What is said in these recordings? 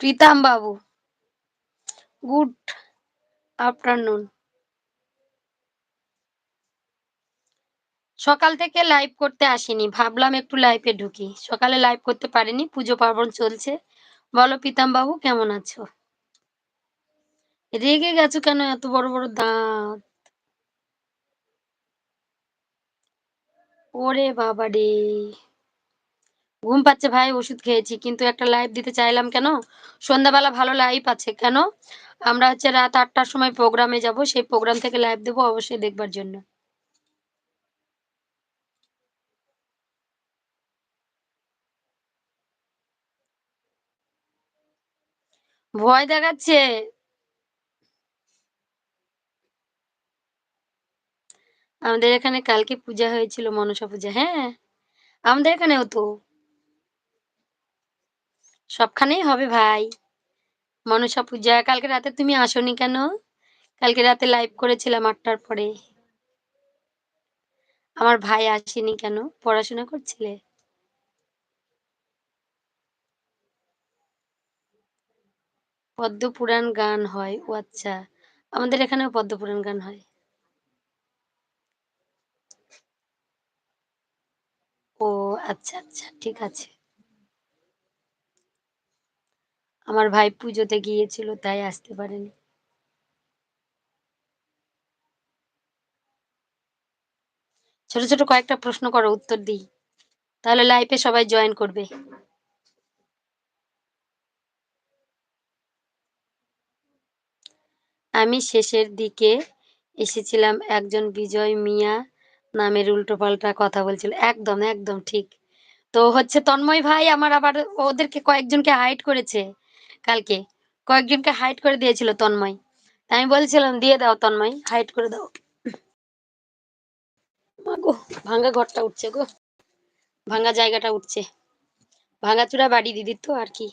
প্রীতম বাবু। Good afternoon. সকাল থেকে live করতে আসিনি, ভাবলাম একটু লাইভে ঢুকি। সকালে লাইভ করতে পারিনি, পুজো পার্বণ চলছে। বলো প্রীতাম বাবু, কেমন আছো? রেগে গেছো কেন এত বড় বড় দাঁত? ওরে বাবা রে ঘুম পাচ্ছে ভাই, ওষুধ খেয়েছি, কিন্তু একটা লাইভ দিতে চাইলাম কেন? সন্ধ্যাবেলা ভালো লাইভ আছে কেন? আমরা হচ্ছে রাত আটটার সময় প্রোগ্রামে যাব, সেই প্রোগ্রাম থেকে লাইভ দেবো অবশ্যই দেখবার জন্য। ভয় দেখাচ্ছে। আমাদের এখানে কালকে পূজা হয়েছিল মনসা পূজা হ্যাঁ? আমাদের এখানেও তো। সবখানেই হবে ভাই। মনসা পূজা, কালকে রাতে তুমি আসনি কেন? কালকে রাতে লাইভ করেছিলাম আটটার পরে। আমার ভাই আসেনি কেন? পড়াশোনা করছিলে? পদ্ম পুরাণ গান হয়। ও আচ্ছা আমাদের এখানেও পদ্ম পুরাণ গান হয়। ও আচ্ছা আচ্ছা ঠিক আছে। আমার ভাই পুজোতে গিয়েছিল, তাই আসতে পারেনি। ছোট ছোট কয়েকটা প্রশ্ন করো, উত্তর দিই। তাহলে লাইফে সবাই জয়েন করবে। আমি শেষের দিকে এসেছিলাম, একজন বিজয় মিয়া নামের উল্টোপাল্টা কথা বলছিল। একদম একদম, ঠিক। তো হচ্ছে তন্ময় ভাই আমার আবার ওদেরকে কয়েকজনকে হাইড করেছে। কালকে। কয়েকজনকে হাইড করে দিয়েছিল তন্ময়। তাই আমি বলছিলাম, দিয়ে দাও তন্ময় হাইড করে দাও। গো, ভাঙ্গা ঘরটা উঠছে গো। ভাঙ্গা জায়গাটা উঠছে। ভাঙাচুরা বাড়ি দিদির তো, আর কি।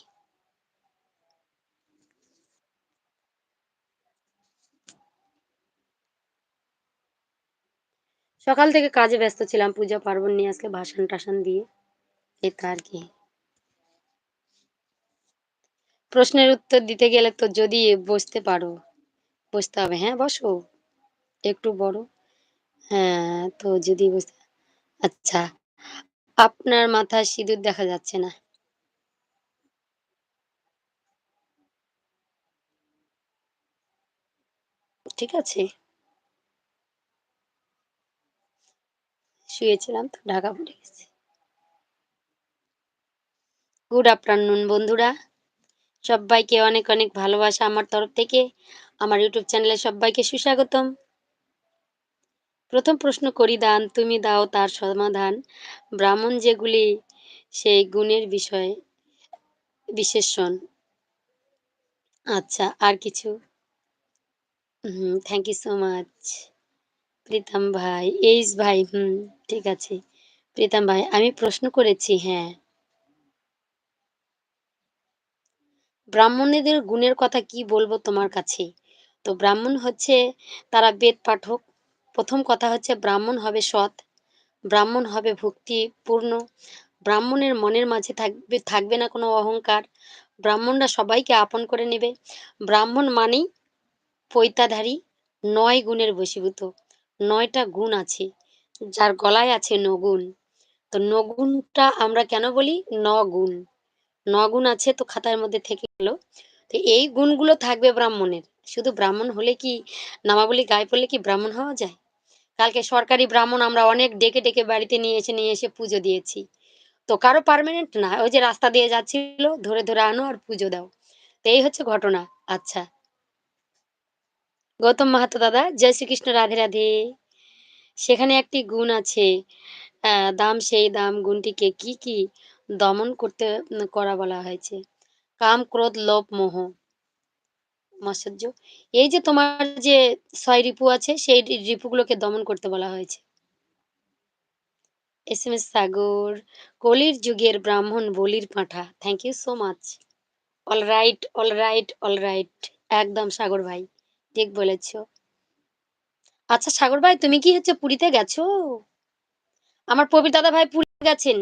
সকাল থেকে কাজে ব্যস্ত ছিলাম, পূজা পার্বণ নিয়ে আজকে ভাসান টাসান দিয়ে এটা আর কি। প্রশ্নের উত্তর দিতে গেলে তো যদি বসতে পারো, বসতে হবে। হ্যাঁ বসো। একটু বড়। হ্যাঁ তো যদি বসতে আচ্ছা আপনার মাথায় সিঁদুর দেখা যাচ্ছে না। ঠিক আছে। শুয়েছিলাম তো, ঢাকা পড়ে গেছে। গুড আফটারনুন, বন্ধুরা। সবাইকে অনেক অনেক ভালোবাসা আমার তরফ থেকে। আমার ইউটিউব চ্যানেলে সবাইকে সুস্বাগতম। প্রথম প্রশ্ন করি, দান তুমি দাও তার সমাধান। ব্রাহ্মণ যেগুলি সেই গুণের বিষয়ে বিশেষণ। আচ্ছা আর কিছু? হুম thank you so much Pritam ভাই এইস ভাই, হুম, ঠিক আছে। প্রীতম ভাই, আমি প্রশ্ন করেছি হ্যাঁ। ব্রাহ্মণীদের গুণের কথা কি বলব তোমার কাছে তো ব্রাহ্মণ হচ্ছে তারা বেদ পাঠক। প্রথম কথা হচ্ছে ব্রাহ্মণ হবে সৎ, ব্রাহ্মণ হবে ভক্তিপূর্ণ। ব্রাহ্মণের মনের মাঝে থাকবে থাকবে না কোনো অহংকার। ব্রাহ্মণরা সবাইকে আপন করে নেবে। ব্রাহ্মণ মানেই পৈতাধারী, নয় গুণের বশীভূত, নয়টা গুণ আছে, যার গলায় আছে নগুণ। তো নগুণটা আমরা কেন বলি? নগুণ। নগুণ আছে তো খাতার মধ্যে থেকে গেল। তো এই গুণগুলো থাকবে ব্রাহ্মণের। শুধু ব্রাহ্মণ হলে কি নামাবলি গায়ে পড়লে কি ব্রাহ্মণ হওয়া যায়? কালকে সরকারি ব্রাহ্মণ আমরা অনেক ডেকে ডেকে বাড়িতে নিয়ে এসে নিয়ে এসে পুজো দিয়েছি। তো কারও পারমানেন্ট না, ওই যে রাস্তা দিয়ে যাচ্ছিল, ধরে ধরে আনো আর পুজো দাও। তো এই হচ্ছে ঘটনা। আচ্ছা। গৌতম মাহাতো দাদা, জয় শ্রীকৃষ্ণ, রাধে রাধে। সেখানে একটি গুণ আছে। দাম সেই দাম, গুণটিকে কি কি? দমন করতে করা বলা হয়েছে। কাম, ক্রোধ, লোভ, মোহ। মাশ্চর্য। এই যে তোমার যে ছয় রিপু আছে, সেই রিপুগুলোকে দমন করতে বলা হয়েছে। এস এম এস সাগর, কলির যুগের ব্রাহ্মণ বলির পাঁঠা। Thank you so much all right all right all right একদম সাগর ভাই, ঠিক বলেছ। আচ্ছা সাগর ভাই, তুমি কি হচ্ছে পুরীতে গেছো? আমার প্রবীর দাদা ভাই পুরী গেছেন।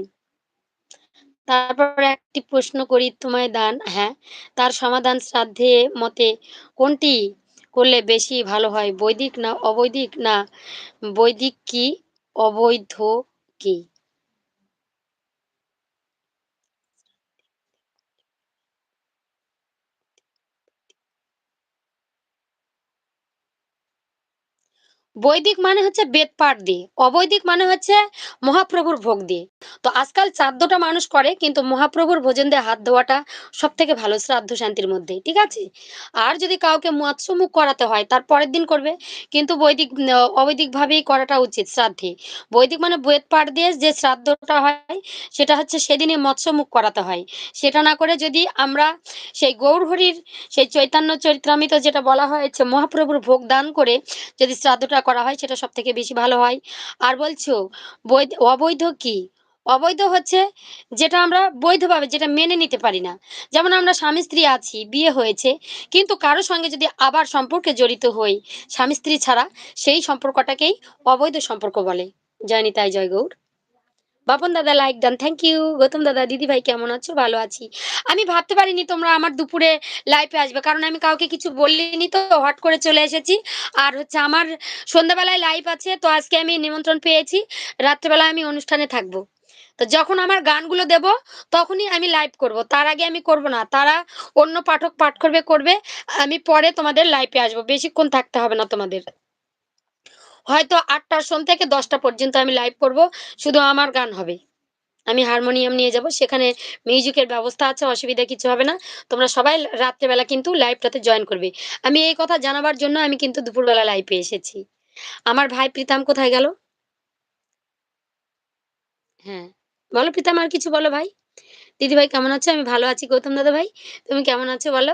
তারপরে একটি প্রশ্ন করি তোমায় দান হ্যাঁ, তার সমাধান শ্রাদ্ধে মতে কোনটি করলে বেশি ভালো হয়? বৈদিক না অবৈদিক না বৈদিক কি অবৈধ কি? বৈদিক মানে হচ্ছে বেদ পাঠ দিয়ে, অবৈদিক মানে হচ্ছে মহাপ্রভুর ভোগ দিয়ে। তো আজকাল শ্রাদ্ধটা মানুষ করে কিন্তু মহাপ্রভুর ভোজন দিয়ে হাত ধোয়াটা সবথেকে ভালো শ্রাদ্ধ শান্তির মধ্যে, ঠিক আছে? আর যদি কাউকে মৎস্যমুখ করাতে হয় তার পরের দিন করবে। কিন্তু বৈদিক ন অবৈদিকভাবেই করাটা উচিত শ্রাদ্ধে। বৈদিক মানে বেদ পাঠ দিয়ে যে শ্রাদ্ধটা হয় সেটা হচ্ছে সেদিনই মৎস্যমুখ করাতে হয়। সেটা না করে যদি আমরা সেই গৌরহরির সেই চৈতন্য চরিত্রামৃত যেটা বলা হয়েছে মহাপ্রভুর ভোগ দান করে যদি শ্রাদ্ধটা করা হয় সেটা সব থেকে বেশি ভালো হয়। আর বলছো বৈধ অবৈধ কি? অবৈধ হচ্ছে যেটা আমরা বৈধভাবে যেটা মেনে নিতে পারি না। যেমন আমরা স্বামী-স্ত্রী আছি, বিয়ে হয়েছে। কিন্তু কারও সঙ্গে যদি আবার সম্পর্কে জড়িত হই, স্বামী-স্ত্রী ছাড়া সেই সম্পর্কটাকেই অবৈধ সম্পর্ক বলে। জয়নিতাই জয় গৌর। বাপন দাদা like done. Thank you. Gautam দাদা, দিদিভাই কেমন আছো? ভালো আছি। আমি ভাবতে পারিনি তোমরা আমার দুপুরে লাইফে আসবে। কারণ আমি কাউকে কিছু বলিনি তো হট করে চলে এসেছি। আর হচ্ছে আমার সন্ধ্যাবেলায় লাইভ আছে। তো আজকে আমি নিমন্ত্রণ পেয়েছি। রাত্রেবেলায় আমি অনুষ্ঠানে থাকব। তো যখন আমার গানগুলো দেব তখনই আমি লাইভ করব। তার আগে আমি করব না। তারা অন্য পাঠক পাঠ করবে, করবে। আমি পরে তোমাদের লাইভে আসব। বেশিক্ষণ থাকতে হবে না তোমাদের। হয়তো আটটার সন থেকে ১০টা পর্যন্ত আমি লাইভ করব। শুধু আমার গান হবে। আমি হারমোনিয়াম নিয়ে যাব। সেখানে মিউজিকের ব্যবস্থা আছে, অসুবিধা কিছু হবে না। তোমরা সবাই রাত্রেবেলা কিন্তু লাইভটাতে জয়েন করবে। আমি এই কথা জানাবার জন্য আমি কিন্তু দুপুরবেলা লাইভে এসেছি। আমার ভাই প্রীতম কোথায় গেল? হ্যাঁ, বলো প্রীতাম আর কিছু বলো ভাই। দিদিভাই কেমন আছো? আমি ভালো আছি। গৌতম দাদা ভাই, তুমি কেমন আছো বলো?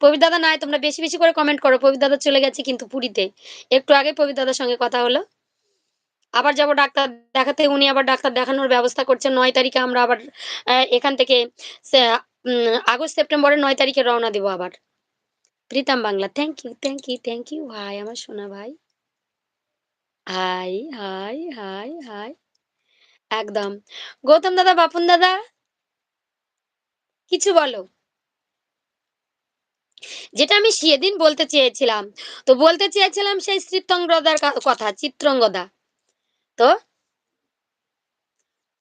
প্রবীর দাদা নাই, তোমরা বেশি, বেশি করে কমেন্ট করো। প্রবীর দাদা চলে গেছে কিন্তু পুরীতে। একটু আগে প্রবীর দাদার সঙ্গে কথা হলো। আবার যাব ডাক্তার দেখাতে। উনি আবার ডাক্তার দেখানোর ব্যবস্থা করছেন। নয় তারিখে আমরা আবার এখান থেকে আগস্ট সেপ্টেম্বরের নয় তারিখে রওনা দিব আবার। Pritam Bangla. Thank you, thank you, thank you ভাই, আমার সোনা ভাই। Hi, hi, hi, hi. একদম। গৌতম দাদা, বাপন দাদা কিছু বলো। যেটা আমি সেদিন বলতে চেয়েছিলাম। তো বলতে চেয়েছিলাম সেই চিত্রঙ্গদার কথা, চিত্রঙ্গদা। তো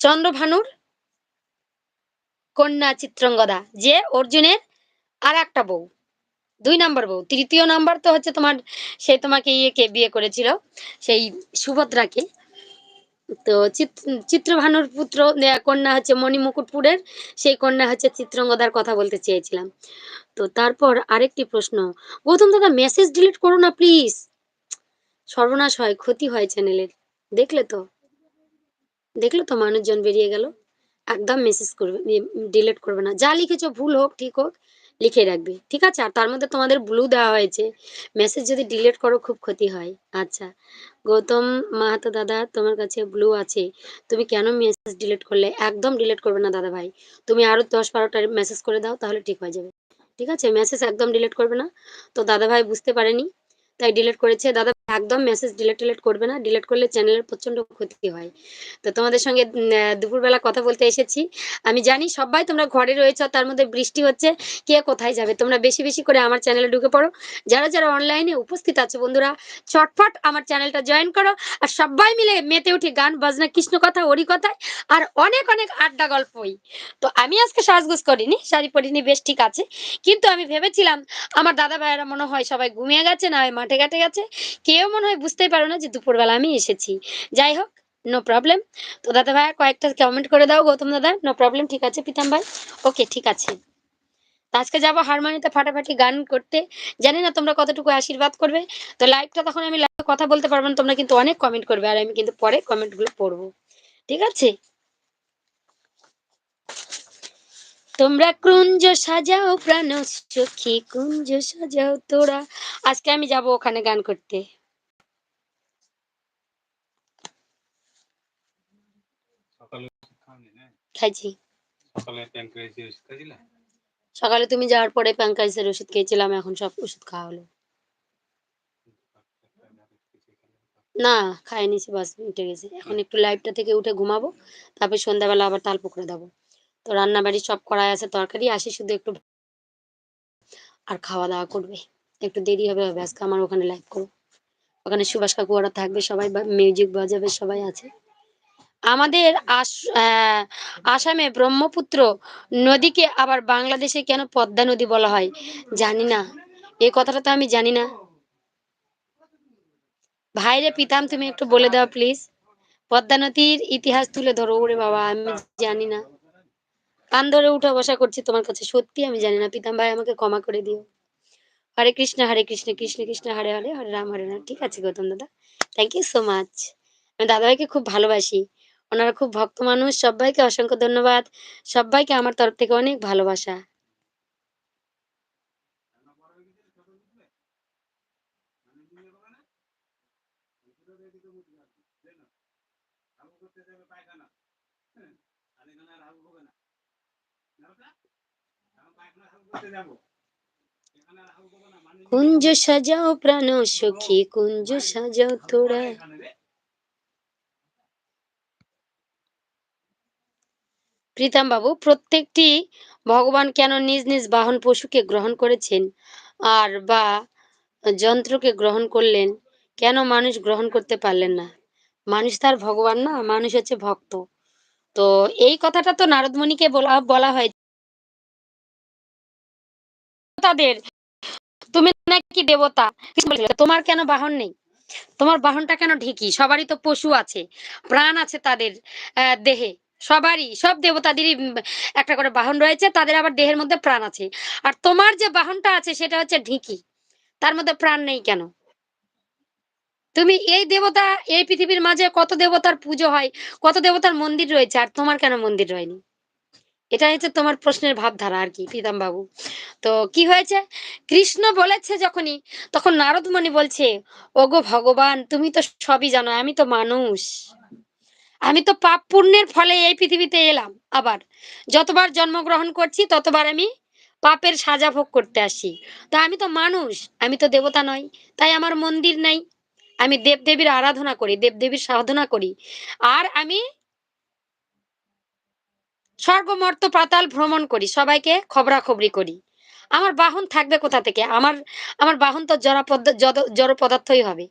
চন্দ্রভানুর কন্যা চিত্রঙ্গদা যে অর্জুনের আর একটা বউ। দুই নাম্বার বউ। তৃতীয় নাম্বার তো হচ্ছে তোমার সে তোমাকে ইয়েকে বিয়ে করেছিল। সেই সুভদ্রাকে। তো চিত চিত্রভানুর পুত্র কন্যা হচ্ছে মণিমুকুটপুরের সেই কন্যা হচ্ছে চিত্রঙ্গদার কথা বলতে চেয়েছিলাম। তো তারপর আরেকটি প্রশ্ন। গৌতম দাদা মেসেজ ডিলিট করো না প্লিজ। সর্বনাশ হয়, ক্ষতি হয় চ্যানেলের। দেখলে তো? দেখলে তো মানুষজন বেরিয়ে গেল। একদম মেসেজ করবে ডিলিট করবে না। যা লিখেছো ভুল হোক, ঠিক হোক লিখে রাখবে। ঠিক আছে? আর তার মধ্যে তোমাদের ব্লু দেওয়া হয়েছে। মেসেজ যদি ডিলিট করো খুব ক্ষতি হয়। আচ্ছা। গৌতম মাহাতো দাদা, তোমার কাছে ব্লু আছে। তুমি কেন মেসেজ ডিলিট করলে? একদম ডিলিট করবে না দাদা ভাই। তুমি আরও দশ বারোটা মেসেজ করে দাও, তাহলে ঠিক হয়ে যাবে। ঠিক আছে? মেসেজ একদম ডিলিট করবে না। তো দাদা ভাই বুঝতে পারেনি। তাই ডিলিট করেছে। দাদা একদম মেসেজ ডিলেট টিলিট করবে না। ডিলিট করলে চ্যানেলের প্রচণ্ড ক্ষতি হয়। তো তোমাদের সঙ্গে দুপুরবেলা কথা বলতে এসেছি। আমি জানি সবাই তোমরা ঘরে রয়েছো তার মধ্যে বৃষ্টি হচ্ছে। কে কোথায় যাবে? তোমরা বেশি, বেশি করে আমার চ্যানেলে ঢুকে পড়ো। যারা, যারা অনলাইনে উপস্থিত আছো বন্ধুরা চটফট আমার চ্যানেলটা জয়েন করো। আর সব্বাই মিলে মেতে উঠি গান বাজনা কৃষ্ণ কথা, হরি কথায় আর অনেক, অনেক আড্ডা গল্পই। তো আমি আজকে সাজগোজ করিনি, শাড়ি পরিনি বেশ ঠিক আছে। কিন্তু আমি ভেবেছিলাম আমার দাদা ভাইয়েরা মনে হয় সবাই ঘুমিয়ে গেছে না মাঠে ঘাটে গেছে। কেউ মনে হয় বুঝতেই পারো না যে দুপুরবেলা আমি এসেছি। যাই হোক নো প্রবলেম। তো দাদা ভাইয়া কয়েকটা কমেন্ট করে দাও, গৌতম দাদা। নো প্রবলেম ঠিক আছে প্রীতম ভাই। ওকে ঠিক আছে। আজকে যাব হারমোনিতে ফাটাফাটি গান করতে। জানি না তোমরা কতটুকু আশীর্বাদ করবে। তো লাইভটা তখন আমি লাইভে কথা বলতে পারব না। তোমরা কিন্তু অনেক কমেন্ট করবে। আর আমি কিন্তু পরে কমেন্টগুলো পড়ব ঠিক আছে? তোমরা কুঞ্জ সাজাও প্রাণ সখী কুঞ্জ সাজাও তোরা। আজকে আমি যাব ওখানে গান করতে। সকালে? খাইছি। তুমি যাওয়ার পরে প্যানক্রাইসের ওষুধ খেয়েছিলাম। এখন সব ওষুধ খাওয়া হলো। না খাইয়ে নিছি বাস উঠে গেছে এখন একটু লাইভটা থেকে উঠে ঘুমাবো। তারপর সন্ধ্যাবেলা আবার তাল পকড়া দাবো। তো রান্না বাড়ি সব করাই আছে, তরকারি, আসি শুধু একটু আর খাওয়া দাওয়া করবে। একটু দেরি হবে হবে, আজকে আমার ওখানে লাইভ করো ওখানে সুভাষ কাকু ওরা থাকবে, সবাই মিউজিক বাজাবে, সবাই আছে। আমাদের আস আসামে ব্রহ্মপুত্র নদীকে আবার বাংলাদেশে কেন পদ্মা নদী বলা হয়? জানি না। এই কথাটা তো আমি জানি না। ভাইরে পিতাম, তুমি একটু বলে দাও প্লিজ পদ্মা নদীর ইতিহাস তুলে ধরো, ওরে বাবা, আমি জানি না। কান ধরে উঠা বসা করছি তোমার কাছে। সত্যি আমি জানি না, পিতাম ভাই আমাকে ক্ষমা করে দিও। হরে কৃষ্ণ হরে কৃষ্ণ কৃষ্ণ কৃষ্ণ, হরে হরে হরে রাম হরে রাম। ঠিক আছে গৌতম দাদা থ্যাংক ইউ সো মাচ আমি দাদাভাইকে খুব ভালোবাসি। ওনারা খুব ভক্ত মানুষ, সবাইকে অসংখ্য ধন্যবাদ। সবাইকে আমার তরফ থেকে অনেক ভালোবাসা। কুঞ্জ সাজাও প্রাণ সখী, কুঞ্জ সাজাও তোরা। প্রীতম বাবু প্রত্যেকটি ভগবান কেন নিজ নিজ বাহন পশুকে গ্রহণ করেছেন? আর বা যন্ত্রকে গ্রহণ করলেন? কেন মানুষ গ্রহণ করতে পারলেন না? মানুষ তার ভগবান না, মানুষ হচ্ছে ভক্ত। তো এই কথাটা তো নারদমণিকে বলা বলা হয় তাদের তুমি নাকি দেবতা? তোমার কেন বাহন নেই? তোমার বাহনটা কেন ঢেকি? সবারই তো পশু আছে, প্রাণ আছে তাদের দেহে। সবারই, সব দেবতাদেরই একটা করে বাহন রয়েছে, তাদের আবার দেহের মধ্যে প্রাণ আছে। আর তোমার যে বাহনটা আছে, সেটা হচ্ছে ঢিকি। তার মধ্যে প্রাণ নেই কেন? তুমি এই দেবতা, এই পৃথিবীর মাঝে কত দেবতার পুজো হয়, কত দেবতার মন্দির রয়েছে, আর তোমার কেন মন্দির রয়নি এটা হচ্ছে তোমার প্রশ্নের ভাবধারা আর কি প্রীতম বাবু তো কি হয়েছে? কৃষ্ণ বলেছে যখনই, তখন নারদমণি বলছে, ওগো ভগবান, তুমি তো সবই জানো, আমি তো মানুষ। আমি তো পাপ পুণ্যের ফলে এই পৃথিবীতে এলাম। আবার যতবার জন্মগ্রহণ করছি, ততবার আমি পাপের সাজা ভোগ করতে আসি। তা আমি তো মানুষ, আমি তো দেবতা নই, তাই আমার মন্দির নাই। আমি দেবদেবীর আরাধনা করি, দেবদেবীর সাধনা করি। আর আমি স্বর্গমর্ত পাতাল ভ্রমণ করি, সবাইকে খবরাখবরি করি। আমার বাহন থাকবে কোথা থেকে? আমার আমার বাহন তো জড় পদার্থই হবে।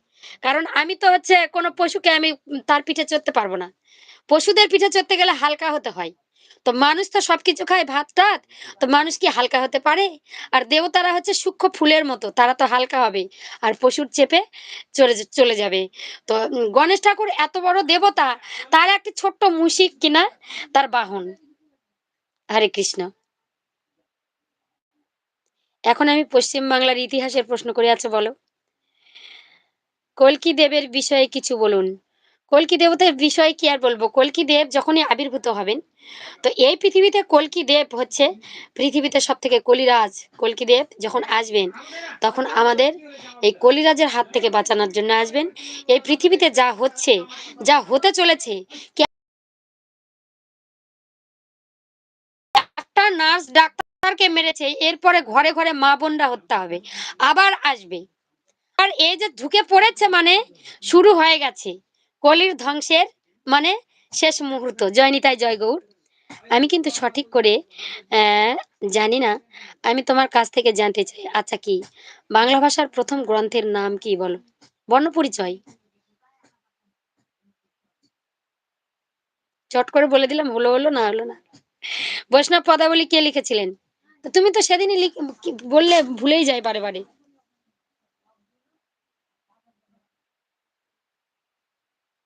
কারণ আমি তো হচ্ছে কোনো পশুকে আমি তার পিঠে চড়তে পারব না। পশুদের পিঠে চড়তে গেলে হালকা হতে হয়। তো মানুষ তো সবকিছু খায় ভাত, টাত, তো মানুষ কি হালকা হতে পারে? আর দেবতারা হচ্ছে সূক্ষ্ম ফুলের মতো, তারা তো হালকা হবে, আর পশুর চেপে চলে চলে যাবে। তো গণেশ ঠাকুর এত বড় দেবতা, তার একটি ছোট্ট মুশিক কিনা? তার বাহন। হরে কৃষ্ণ। এখন আমি পশ্চিম বাংলার ইতিহাসের প্রশ্ন করে আছে বলো। কল্কি দেবের বিষয়ে কিছু বলুন। কল্কি দেবতার বিষয়ে কি আর বলব? কল্কি দেব যখনই আবির্ভূত হবেন, তো এই পৃথিবীতে কলকি দেব হচ্ছে পৃথিবীতে সব থেকে কলিরাজ। কল্কি দেব যখন আসবেন, তখন আমাদের এই কলিরাজের হাত থেকে বাঁচানোর জন্য আসবেন। এই পৃথিবীতে যা হচ্ছে, যা হতে চলেছে নার্স ডাক্তারকে মেরেছে, এরপরে ঘরে ঘরে মা বোনরা হত্যা হবে, আবার আসবে। আর এই যে ঢুকে পড়েছে মানে শুরু হয়ে গেছে, কলির ধ্বংসের মানে শেষ মুহূর্ত। জয় নিতাই জয় গৌর আমি কিন্তু সঠিক করে জানি না, আমি তোমার কাছ থেকে জানতে চাই। আচ্ছা কি, বাংলা ভাষার প্রথম গ্রন্থের নাম কি বলো? বর্ণপরিচয়। চট করে বলে দিলাম, হলো হলো না হলো না। বৈষ্ণব পদাবলী কে লিখেছিলেন? তুমি তো সেদিনই বললে ভুলেই যাই বারে বারে।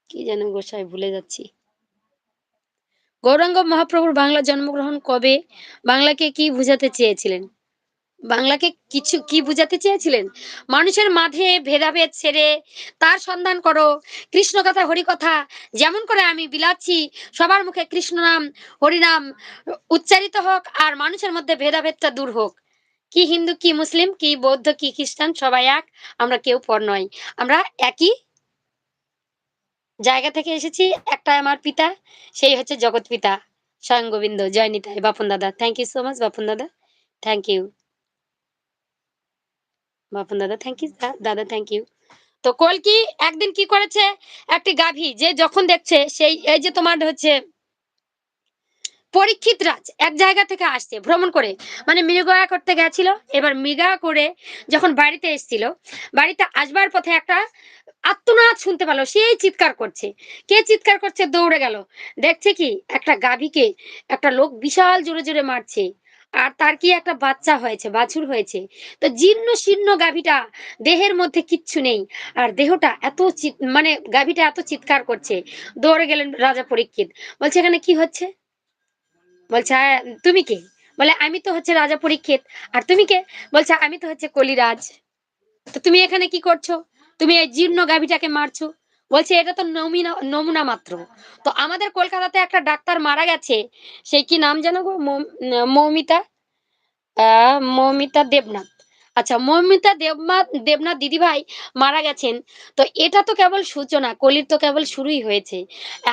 কি যেন গোসাই ভুলে যাচ্ছি। গৌরাঙ্গ মহাপ্রভুর বাংলা জন্মগ্রহণ কবে? বাংলাকে কি বুঝাতে চেয়েছিলেন? বাংলাকে কিছু কি বুঝাতে চেয়েছিলেন? মানুষের মাঝে ভেদাভেদ ছেড়ে তার সন্ধান করো। কৃষ্ণ কথা হরি কথা যেমন করে আমি বিলাচ্ছি, সবার মুখে কৃষ্ণ নাম, হরিনাম উচ্চারিত হোক আর মানুষের মধ্যে ভেদাভেদটা দূর হোক। কি হিন্দু, কি মুসলিম, কি বৌদ্ধ, কি খ্রিস্টান, সবাই এক, আমরা কেউ পর নয়। আমরা একই জায়গা থেকে এসেছি একটা আমার পিতা, সেই হচ্ছে জগৎ পিতা। স্বয়ং গোবিন্দ, জয় নিতাই, বাপন দাদা। Thank you so much Bapan দাদা। থ্যাংক ইউ বাপন দাদা থ্যাংক ইউ দাদা থ্যাংক ইউ তো কলকি একদিন কি করেছে? একটি গাভী যে যখন দেখছে সেই, এই যে তোমার হচ্ছে পরীক্ষিত রাজ এক জায়গা থেকে আসছে ভ্রমণ করে। মানে মৃগয়া করতে গেছিল, এবার মৃগা করে যখন বাড়িতে এসেছিল, বাড়িতে আসবার পথে একটা আত্মনাদ শুনতে পেল সেই চিৎকার করছে। কে চিৎকার করছে? দৌড়ে গেল। দেখছে কি? একটা গাভীকে একটা লোক বিশাল জোরে জোরে মারছে। আর তার কি একটা বাচ্চা হয়েছে, বাছুর হয়েছে। তো জীর্ণ শীর্ণ গাভীটা দেহের মধ্যে কিচ্ছু নেই। আর দেহটা এত মানে গাভীটা এত চিৎকার করছে। দৌড়ে গেলেন রাজা পরীক্ষিত। বলছে, এখানে কি হচ্ছে? বলছে তুমি কে? বলে, আমি তো হচ্ছে রাজা পরীক্ষিত। আর তুমি কে? বলছে, আমি তো হচ্ছে কলিরাজ। তো তুমি এখানে কি করছ? তুমি এই জীর্ণ গাভীটাকে মারছো। বলছে, এটা তো নমিনা, নমুনা মাত্র। তো আমাদের কলকাতাতে একটা ডাক্তার মারা গেছে সেই কি নাম জানো গো? মৌমিতা? মৌমিতা দেবনাথ। আচ্ছা মৌমিতা দেবনাথ দেবনাথ দিদিভাই মারা গেছেন। তো এটা তো কেবল সূচনা, কলির তো কেবল শুরুই হয়েছে।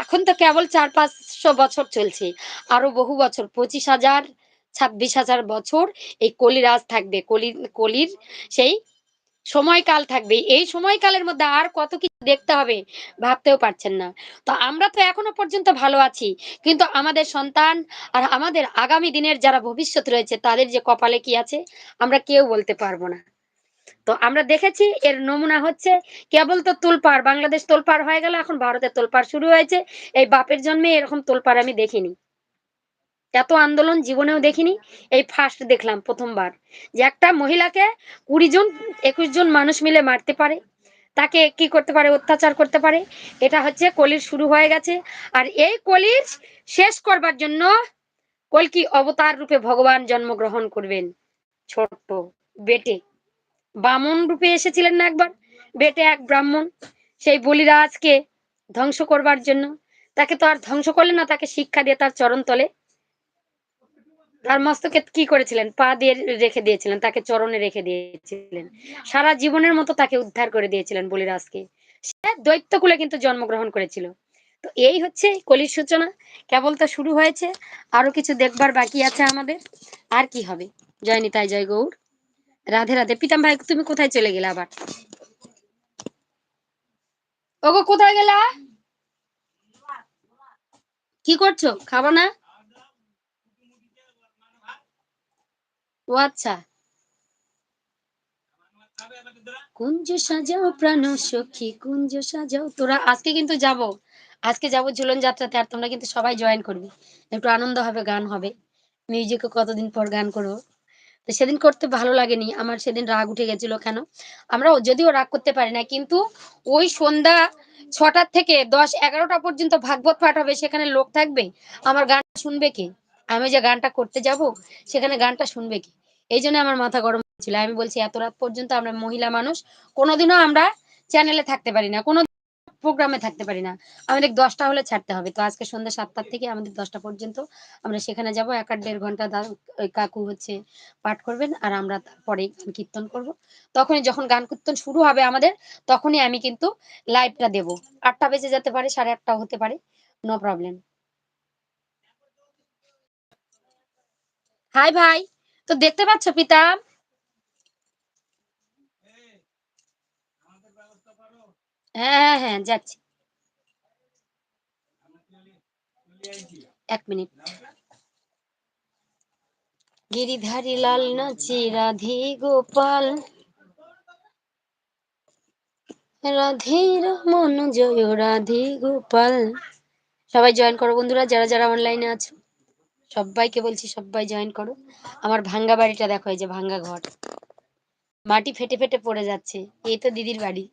এখন তো কেবল চার পাঁচশো বছর চলছে, আরও বহু বছর, পঁচিশ হাজার, ছাব্বিশ হাজার বছর এই কলিরাজ থাকবে। কলির কলির সেই সময়কাল থাকবে। এই সময়কালের মধ্যে আর কত কিছু দেখতে হবে ভাবতেও পারছেন না। তো আমরা তো এখনও পর্যন্ত ভালো আছি। কিন্তু আমাদের সন্তান আর আমাদের আগামী দিনের যারা ভবিষ্যৎ রয়েছে, তাদের যে কপালে কি আছে, আমরা কেউ বলতে পারব না। তো আমরা দেখেছি, এর নমুনা হচ্ছে, কেবল তো তোলপাড়, বাংলাদেশ তোলপাড় হয়ে গেল, এখন ভারতের তোলপাড় শুরু হয়েছে। এই বাপের জন্মে এরকম তোলপাড় আমি দেখিনি। এত আন্দোলন জীবনেও দেখিনি। এই ফার্স্ট দেখলাম প্রথমবার যে একটা মহিলাকে কুড়ি জন, একুশ জন মানুষ মিলে মারতে পারে। তাকে কি করতে পারে? অত্যাচার করতে পারে। এটা হচ্ছে কলির শুরু হয়ে গেছে। আর এই কলির শেষ করবার জন্য কলকি অবতার রূপে ভগবান জন্মগ্রহণ করবেন। ছোট্ট বেটে। বামন রূপে এসেছিলেন না একবার? বেটে এক ব্রাহ্মণ। সেই বলিরাজকে ধ্বংস করবার জন্য। তাকে তো আর ধ্বংস করলেন না, তাকে শিক্ষা দিয়ে তার চরণ তলে। তার মস্তকে কি করেছিলেন? পা দিয়ে রেখে দিয়েছিলেন, তাকে চরণে রেখে দিয়েছিলেন। সারা জীবনের মতো তাকে উদ্ধার করে দিয়েছিলেন বলিরাজকে। সে দৈত্যকুলে কিন্তু জন্মগ্রহণ করেছিল। তো এই হচ্ছে কলির সূচনা। কেবল তো শুরু হয়েছে। আরও কিছু দেখবার বাকি আছে আমাদের। আর কি হবে? জয় নিতাই, জয় গৌর। রাধে রাধে। পিতাম ভাই, তুমি কোথায় চলে গেলে আবার? ওগো, কোথায় গেলা? কি করছ? খাব না? ও আচ্ছা। কুঞ্জ সাজাও প্রাণ সখী, কুঞ্জ সাজাও। তোরা আজকে কিন্তু যাব। আজকে যাব ঝুলন যাত্রাতে আর তোমরা কিন্তু সবাই জয়েন করবে। একটু আনন্দ হবে, গান হবে। মিউজিকও কতদিন পর গান করব। তো সেদিন করতে ভালো লাগেনি। আমার সেদিন রাগ উঠে গেছিল কেন? আমরা যদিও রাগ করতে পারি না কিন্তু ওই সন্ধ্যা ছটার থেকে দশ এগারোটা পর্যন্ত ভাগবত পাঠ হবে, সেখানে লোক থাকবে। আমার গানটা শুনবে কে? আমি যে গানটা করতে যাব, সেখানে গানটা শুনবে কি? এই জন্য আমার মাথা গরম ছিল আমি বলছি, এত রাত পর্যন্ত আমরা মহিলা মানুষ, কোনোদিনও আমরা চ্যানেলে থাকতে পারি না কোনো প্রোগ্রামে থাকতে পারি না। আমাদের দশটা হলে ছাড়তে হবে। তো আজকে সন্ধ্যা সাতটার থেকে আমাদের দশটা পর্যন্ত আমরা সেখানে যাব। এক আধ দেড় ঘণ্টা ওই কাকু হচ্ছে পাঠ করবেন আর আমরা তারপরে গান কীর্তন করব। তখনই যখন গান কীর্তন শুরু হবে আমাদের, তখনই আমি কিন্তু লাইভটা দেব। আটটা বেজে যেতে পারে, সাড়ে আটটাও হতে পারে। নো প্রবলেম হাই ভাই। তো দেখতে পাচ্ছ পিতা? হ্যাঁ হ্যাঁ হ্যাঁ যাচ্ছি। এক মিনিট। গিরিধারী লাল নাচি, রাধে গোপাল। রাধে রমন জয়, রাধে গোপাল। সবাই জয়েন করো বন্ধুরা, যারা যারা অনলাইনে আছো। সবাইকে বলছি সবাই জয়েন করো। আমার ভাঙ্গা বাড়িটা দেখো, এই যে ভাঙ্গা ঘর। মাটি ফেটে ফেটে পড়ে যাচ্ছে। এই তো দিদির বাড়ি।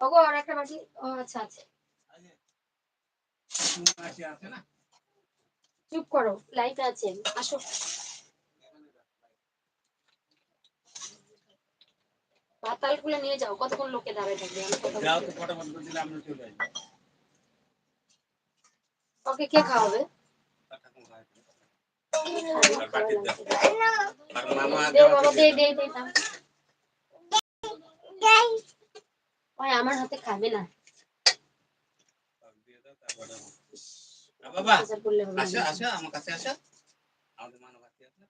ওগো একটা ও আচ্ছা আচ্ছা। চুপ করো, লাইট আছে, আসো। পাতালগুলো নিয়ে যাও, কতক্ষণ লোকে দাঁড়ায় থাকবে? আমি কথা যাও বলছি। তো ফটাফট করে দিলে আমরা চলে আসব ওকে কে খাওয়াবে? আমার হাতে খাবে না। বাবা আচ্ছা করলে আসো আসো আমার কাছে আসো। আমাদের মানব আছে না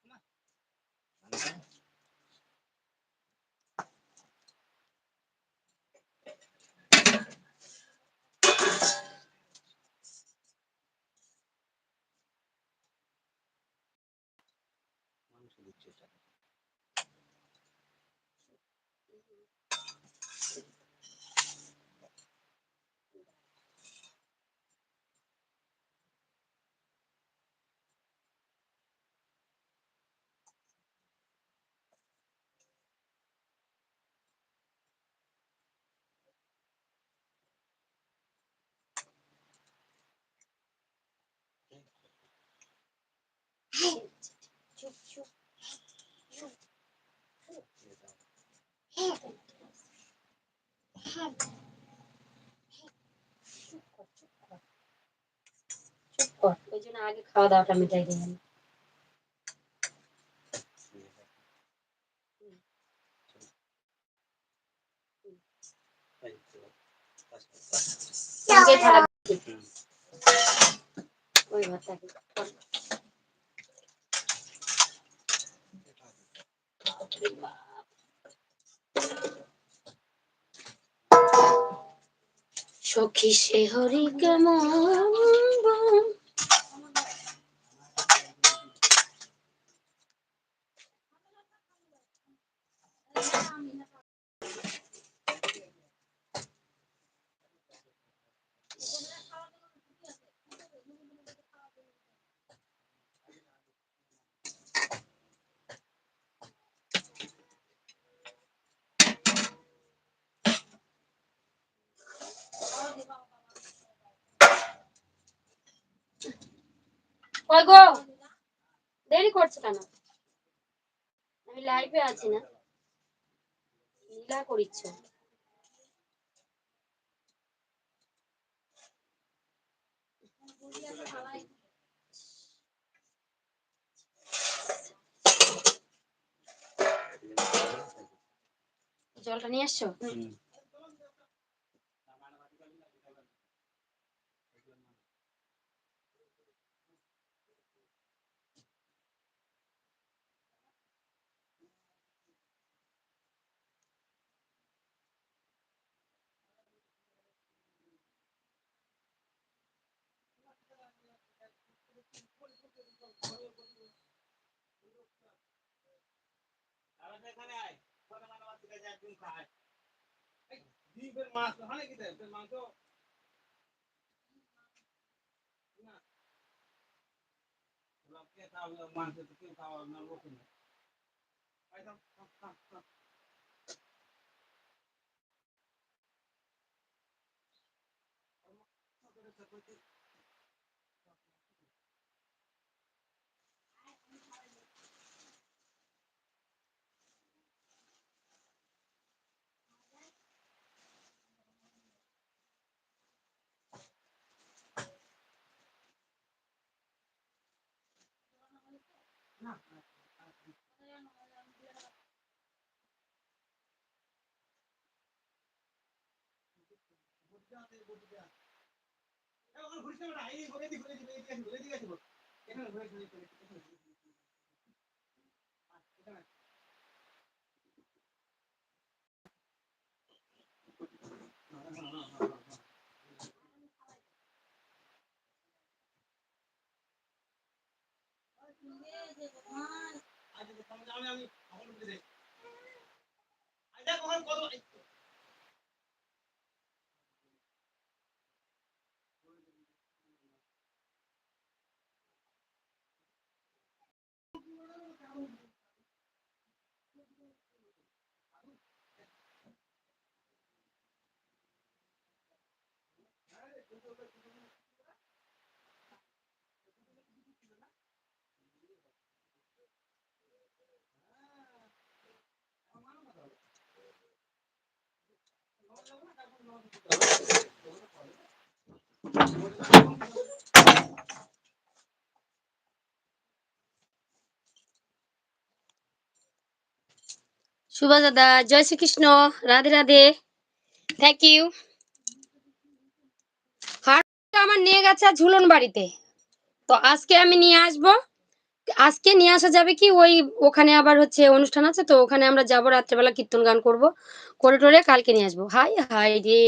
ওই জন্য আগে খাওয়া দাওয়াটা মিটাই দিলেন এই তো, আচ্ছা। সঙ্গে থালা সখী সে হরি কেমন বন। কই গো দেরি করছে কেন আমি আছি না। লীলা করিচ্ছ জলটা নিয়ে আসছো? এখানে আয়। কটা মানব আছে কাছে একদিন খায়। এই, ডিমের মাছ নাকি রে? তোর মাংস? না। লোককে খাওয়াবে, মাংস তো কেউ খাওয়াবে না, লোকে না। এই দাও, খাও, খাও, খাও। এই, ওখানে ঘুরিস না বেটা, এই, ঘুরে দি, ঘুরে দি, ঘুরে দি, ঘুরে দি, ঘুরে দি। এখানে ঘুরে, ঘুরে, ঘুরে, এখানে ঘুরে। আয়, এখানে আয়। না, না, না, না, না, না। আজ যে আমি আমি ওখানে কত সুভাষ দাদা, জয় শ্রীকৃষ্ণ, রাধে রাধে। থ্যাংক ইউ আমার নিয়ে গেছে ঝুলন বাড়িতে। তো আজকে আমি নিয়ে আসব আজকে নিয়ে আসা যাবে কি? ওই ওখানে আবার হচ্ছে অনুষ্ঠান আছে তো, ওখানে আমরা যাব, রাত্রেবেলা কীর্তন গান করব। করে টোরে কালকে নিয়ে আসব। হাই হাই রে,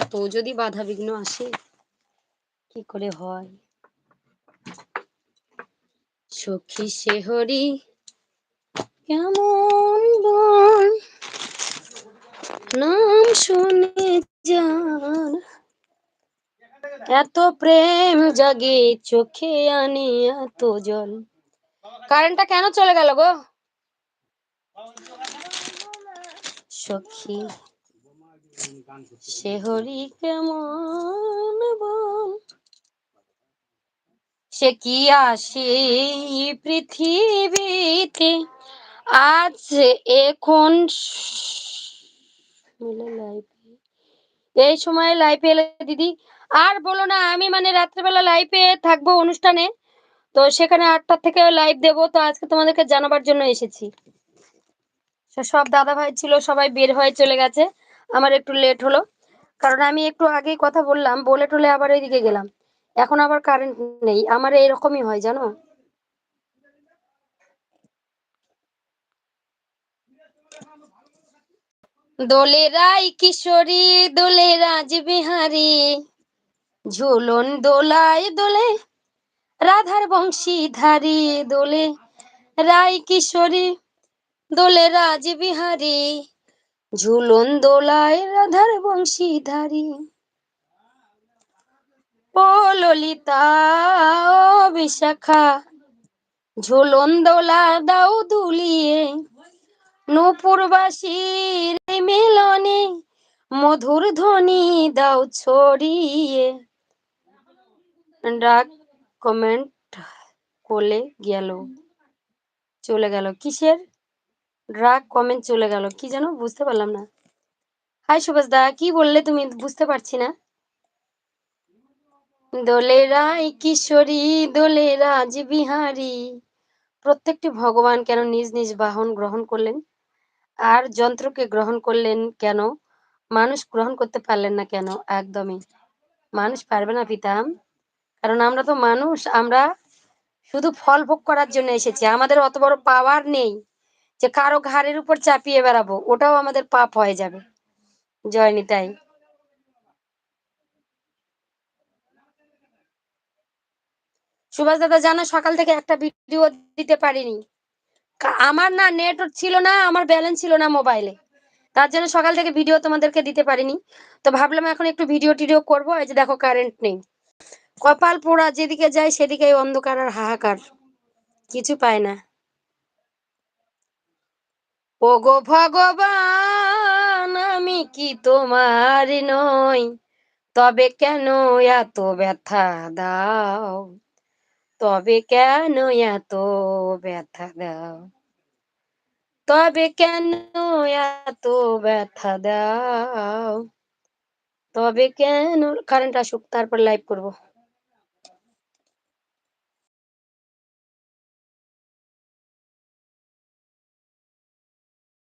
এত যদি বাধা বিঘ্ন আসে, কি করে হয়? সখী সে হরি, কেমন বল? নাম শুনে যার এত প্রেম জাগে, চোখে আনি এত জল। কারেন্টটা কেন চলে গেল গো? সখী সে হরি কেমন বল? সে কি আসে পৃথিবীতে? আজ এখন এই সময় লাইফে এলে দিদি, আর বলো না, আমি মানে রাত্রেবেলা লাইফে থাকব অনুষ্ঠানে? তো সেখানে আটটা থেকে লাইভ দেবো। তো আজকে তোমাদেরকে জানাবার জন্য এসেছি। সব দাদা ভাই ছিল, সবাই বের হয়ে চলে গেছে। আমার একটু লেট হলো। কারণ আমি একটু আগেই কথা বললাম বলে টলে আবার এইদিকে গেলাম। এখন আবার কারেন্ট নেই। আমার এরকমই হয়, জানো? দোলে রাই কিশোরী, দোলে রাজবিহারী ঝুলন দোলায় দোলে রাধার বংশীধারী দোলে রাই কিশোরী দোলে রাজবিহারী ঝুলন দোলায় রাধার বংশীধারী। ও ললিতা ও বিশাখা, ঝুলন দোলা দাও দুলিয়ে, নূপুরবাসীর মিলনে মধুর ধ্বনি দাও ছড়িয়ে। ডাক কমেন্ট কোলে গেল। চলে গেল। কিসের? ড্রাগ কমেন্ট চলে গেল। কি যেন? বুঝতে পারলাম না। হাই সুভাষ দা, কি বললে তুমি? বুঝতে পারছি না। দোলে রায় কিশোরী দোলে রাজবিহারী প্রত্যেকটি ভগবান কেন নিজ নিজ বাহন গ্রহণ করলেন? আর যন্ত্রকে গ্রহণ করলেন কেন? মানুষ গ্রহণ করতে পারলেন না কেন? একদমই। মানুষ পারবে না পিতাম। কারণ আমরা তো মানুষ, আমরা শুধু ফল ভোগ করার জন্য এসেছি। আমাদের অত বড় পাওয়ার নেই যে কারও ঘাড়ের উপর চাপিয়ে বেড়াবো। ওটাও আমাদের পাপ হয়ে যাবে। জয় নিতাই সুভাষ দাদা, জানো সকাল থেকে একটা ভিডিও দিতে পারিনি। আমার না নেট ছিল না, আমার ব্যালেন্স ছিল না মোবাইলে তার জন্য সকাল থেকে ভিডিও তোমাদেরকে দিতে পারিনি। তো ভাবলাম এখন একটু ভিডিও টিডিও করব। এই যে দেখো কারেন্ট নেই। কপাল পোড়া যেদিকে যায় সেদিকে অন্ধকার আর হাহাকার। কিছু পায় না। ও গো ভগবান, আমি কি তোমার নই? তবে কেন এত ব্যথা দাও? তবে কেন এত ব্যথা দাও? তবে কেন এত ব্যথা দাও? তবে কেন? কারেন্ট আসুক, তারপর লাইভ করব।